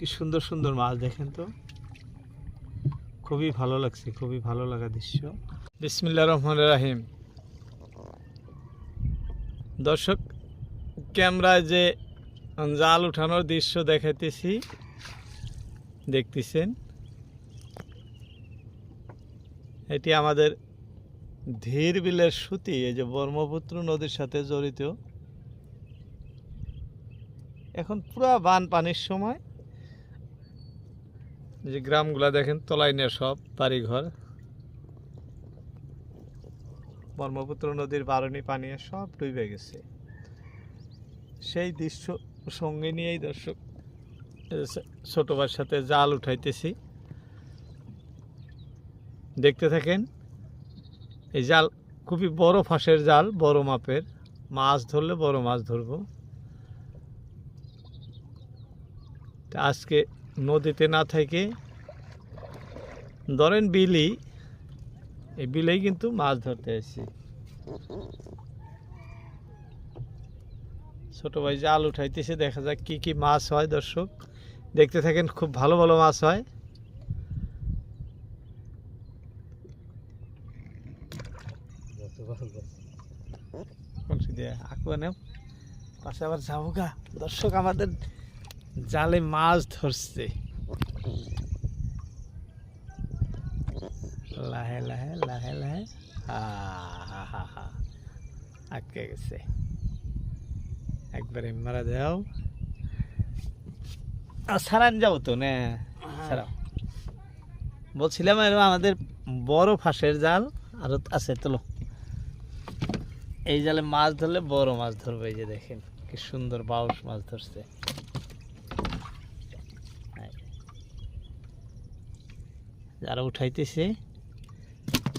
কি সুন্দর সুন্দর মাছ দেখেন তো। খুবই ভালো লাগছে, খুবই ভালো লাগা দৃশ্য। বিসমিল্লা রহমান রাহিম। দর্শক, ক্যামেরায় যে জাল উঠানোর দৃশ্য দেখাইতেছি, দেখতেছেন। এটি আমাদের ধীর বিলের সুতি, এই যে ব্রহ্মপুত্র নদীর সাথে জড়িত। এখন পুরা বান পানির সময় যে গ্রামগুলা দেখেন তলাই নিয়ে সব বাড়িঘর। ব্রহ্মপুত্র নদীর বারণী পানি সব ডুবে গেছে। সেই দৃশ্য সঙ্গে নিয়েই দর্শক, এই যে ছোট ভাইয়ের সাথে জাল উঠাইতেছি। দেখতে থাকেন, এই জাল খুবই বড় ফাঁসের জাল, বড় মাপের। মাছ ধরলে বড় মাছ ধরবো। আজকে নদীতে না থেকে ধরেন বিলি, এই বিলেই কিন্তু মাছ ধরতে এসেছি ছোট ভাই জাল উঠাইতেছে, দেখা যাক কি কি মাছ হয় দর্শক। দেখতে থাকেন, খুব ভালো ভালো মাছ হয়। পাশে আবার যাব গা। দর্শক, আমাদের জালে মাছ ধরছে। লাহে লাহে লাহে লাহে। হা হা হা হা আটকে গেছে। একবারে মারা দাও সারান যাব তো না? সারাও। বলছিলাম আমাদের বড় ফাঁসের জাল আর আছে তোলো এই জালে মাছ ধরলে বড় মাছ ধরবে এই যে দেখেন কি সুন্দর বাউস মাছ ধরছে এই। যারা উঠাইতেছে।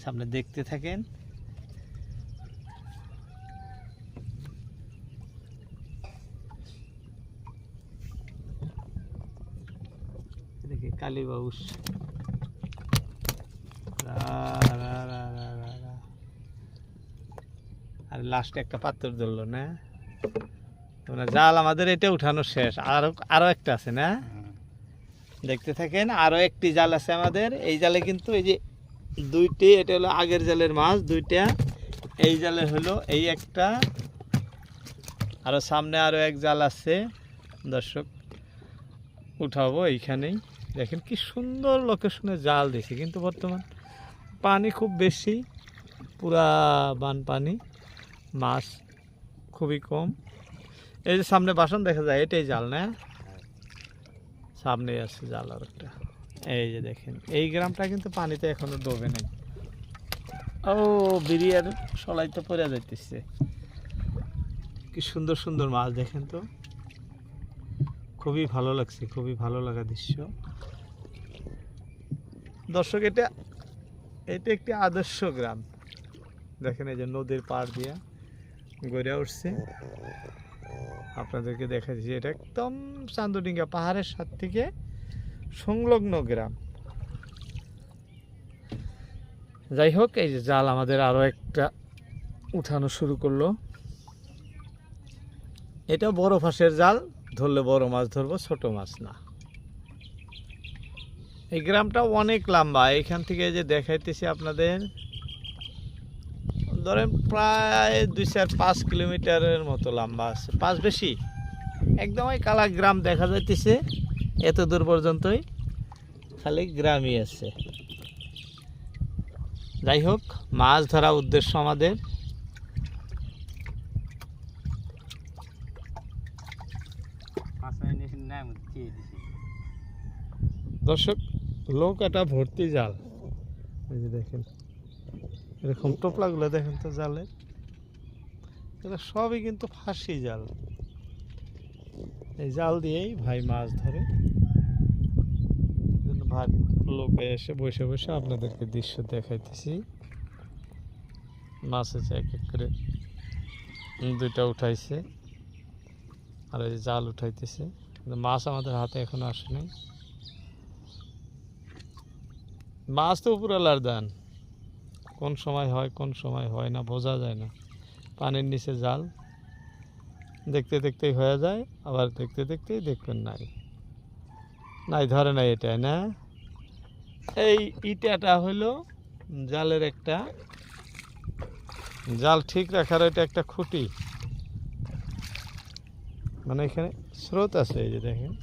সামনে দেখতে থাকেন। দেখি কালী বাউস। রা, রা, রা, রা, রা, রা। আর লাস্টে একটা পাত্র ধরলো না। তোমরা জাল আমাদের এটা উঠানো শেষ। আরও আরও একটা আছে না? দেখতে থাকেন আরও একটি জাল আছে আমাদের। এই জালে কিন্তু এই যে দুইটি, এটা হলো আগের জালের মাছ, দুইটা। এই জালে হলো এই একটা। আরও সামনে আরও এক জাল আছে। দর্শক, উঠাবো এইখানেই। দেখেন কি সুন্দর লোকেশনে জাল দিছে, কিন্তু বর্তমান পানি খুব বেশি। পুরা বান পানি, মাছ খুবই কম। এই যে সামনে বাসন দেখা যায়, এটাই জাল, না? সামনে আছে জাল আর একটা। এই যে দেখেন, এই গ্রামটা কিন্তু পানিতে এখনও ডোবে নাই। ও বিরিয়ার সলাই তো পড়ে যাইতেছে। কি সুন্দর সুন্দর মাছ দেখেন তো। খুবই ভালো লাগছে, খুবই ভালো লাগা দৃশ্য। দর্শক, এটা এটা একটি আদর্শ গ্রাম। দেখেন এই যে নদীর পাড় দিয়া গড়ে উঠছে। আপনাদেরকে দেখাচ্ছি এটা একদম চান্দডিঙ্গা পাহাড়ের সাত থেকে সংলগ্ন গ্রাম। যাই হোক, এই যে জাল আমাদের আরও একটা উঠানো শুরু করল। এটা বড় ফাঁসের জাল, ধরলে বড় মাছ ধরবো, ছোট মাছ না। এই গ্রামটা অনেক লম্বা। এখান থেকে যে দেখাইতেছি আপনাদের ধরেন প্রায় দুই চার পাঁচ কিলোমিটারের মতো লম্বা আছে। পাঁচ বেশি? একদমই কালা গ্রাম দেখা যাইতেছে, এত দূর পর্যন্তই খালি গ্রামই আছে। যাই হোক, মাছ ধরা উদ্দেশ্য আমাদের। দর্শক লোক এটা ভর্তি জাল। দেখেন। এরকম টোপলাগুলো দেখেন তো জালে। এগুলো সবই কিন্তু ফাঁসি জাল। এই জাল দিয়েই ভাই মাছ ধরে। ভাই লোকে এসে বসে বসে আপনাদেরকে দৃশ্য দেখাইতেছি। মাছ আছে এক এক করে দুইটা উঠাইছে আর এই জাল উঠাইতেছে। কিন্তু মাছ আমাদের হাতে এখনও আসে নাই। মাছ তো উপরওয়ালার দান। কোন সময় হয়, কোন সময় হয় না, বোঝা যায় না। পানির নিচে জাল, দেখতে দেখতেই হয়ে যায়, আবার দেখতে দেখতেই দেখবেন নাই। নাই, ধরে নাই এটা না? এই ইটাটা হলো জালের একটা, জাল ঠিক রাখার এটা একটা খুঁটি। মানে এখানে স্রোত আছে এই যে দেখেন।